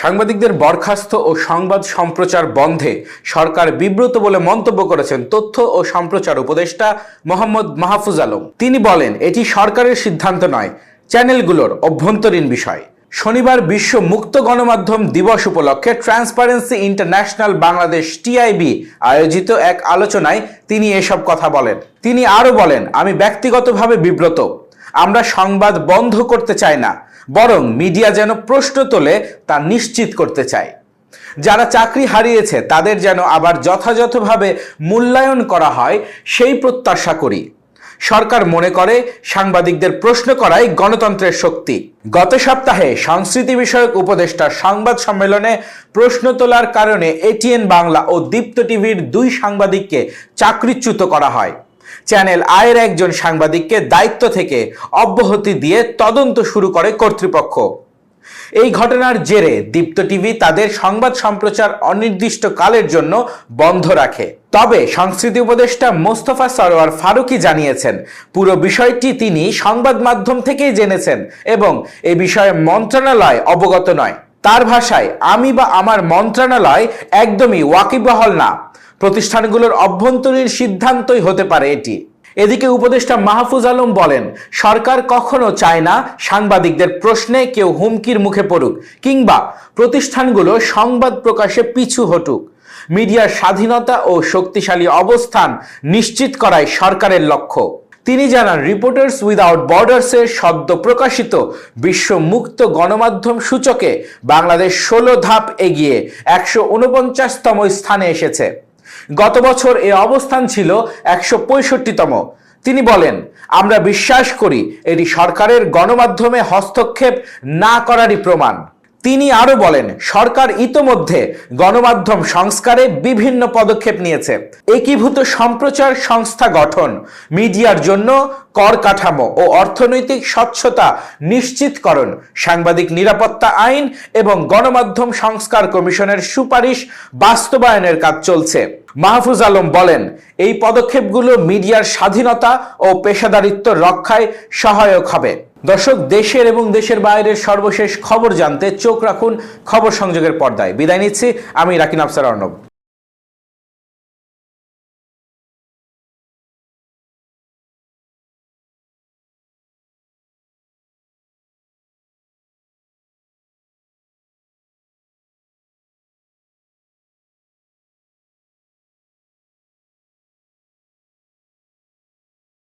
সাংবাদিকদের বরখাস্ত ও সংবাদ সম্প্রচার বন্ধে সরকার বিব্রত বলে মন্তব্য করেছেন তথ্য ও সম্প্রচার উপদেষ্টা মোহাম্মদ মাহফুজ আলম। তিনি বলেন, এটি সরকারের সিদ্ধান্ত নয়, চ্যানেলগুলোর অভ্যন্তরীণ বিষয়। শনিবার বিশ্ব মুক্ত গণমাধ্যম দিবস উপলক্ষে ট্রান্সপারেন্সি ইন্টারন্যাশনাল বাংলাদেশ টিআইবি আয়োজিত এক আলোচনায় তিনি এসব কথা বলেন। তিনি আরও বলেন, আমি ব্যক্তিগতভাবে বিব্রত। আমরা সংবাদ বন্ধ করতে চাই না। বরং মিডিয়া যেন প্রশ্ন তোলে তা নিশ্চিত করতে চায়। যারা চাকরি হারিয়েছে, তাদের যেন আবার যথাযথভাবে মূল্যায়ন করা হয়, সেই প্রত্যাশা করি। সরকার মনে করে, সাংবাদিকদের প্রশ্ন করাই গণতন্ত্রের শক্তি। গত সপ্তাহে সংস্কৃতি বিষয়ক উপদেষ্টার সংবাদ সম্মেলনে প্রশ্ন তোলার কারণে এটিএন বাংলা ও দীপ্ত টিভির দুই সাংবাদিককে চাকরিচ্যুত করা হয়। চ্যানেল আয়ের একজন সাংবাদিককে দায়িত্ব থেকে অব্যাহতি দিয়ে তদন্ত শুরু করে কর্তৃপক্ষ। এই ঘটনার জেরে দীপ্ত টিভি তাদের সংবাদ সম্প্রচার অনির্দিষ্টকালের জন্য বন্ধ রাখে। তবে সংস্কৃতি উপদেষ্টা মোস্তফা সরোয়ার ফারুকি জানিয়েছেন, পুরো বিষয়টি তিনি সংবাদ মাধ্যম থেকেই জেনেছেন এবং এ বিষয়ে মন্ত্রণালয় অবগত নয়। তার ভাষায়, আমি বা আমার মন্ত্রণালয় একদমই ওয়াকিবহাল না। প্রতিষ্ঠানগুলোর অভ্যন্তরীণ সিদ্ধান্তই হতে পারে এটি। এদিকে উপদেষ্টা মাহফুজ আলম বলেন, সরকার কখনো চায় না সাংবাদিকদের প্রশ্নে কেউ হুমকির মুখে পড়ুক কিংবা প্রতিষ্ঠানগুলো সংবাদ প্রকাশে পিছু হটুক। মিডিয়ার স্বাধীনতা ও শক্তিশালী অবস্থান নিশ্চিত করাই সরকারের লক্ষ্য। তিনি জানান রিপোর্টার্স উইদাউট বর্ডার্সের সদ্য প্রকাশিত বিশ্ব মুক্ত গণমাধ্যম সূচকে বাংলাদেশ ষোলো ধাপ এগিয়ে একশো উনপঞ্চাশতম স্থানে এসেছে। গত বছর এ অবস্থান ছিল একশো পঁয়ষট্টিতম। তিনি বলেন, আমরা বিশ্বাস করি এটি সরকারের গণমাধ্যমে হস্তক্ষেপ না করারই প্রমাণ। তিনি আরও বলেন, সরকার ইতোমধ্যে গণমাধ্যম সংস্কারে বিভিন্ন পদক্ষেপ নিয়েছে। একীভূত সম্প্রচার সংস্থা গঠন, মিডিয়ার জন্য কর কাঠামো ও অর্থনৈতিক স্বচ্ছতা নিশ্চিতকরণ, সাংবাদিক নিরাপত্তা আইন এবং গণমাধ্যম সংস্কার কমিশনের সুপারিশ বাস্তবায়নের কাজ চলছে। মাহফুজ আলম বলেন, এই পদক্ষেপগুলো মিডিয়ার স্বাধীনতা ও পেশাদারিত্ব রক্ষায় সহায়ক হবে। দর্শক, দেশের এবং দেশের বাইরের সর্বশেষ খবর জানতে চোখ রাখুন খবর সংযোগের পর্দায়। বিদায় নিচ্ছি, আমি রাকিন আফসার অর্ণব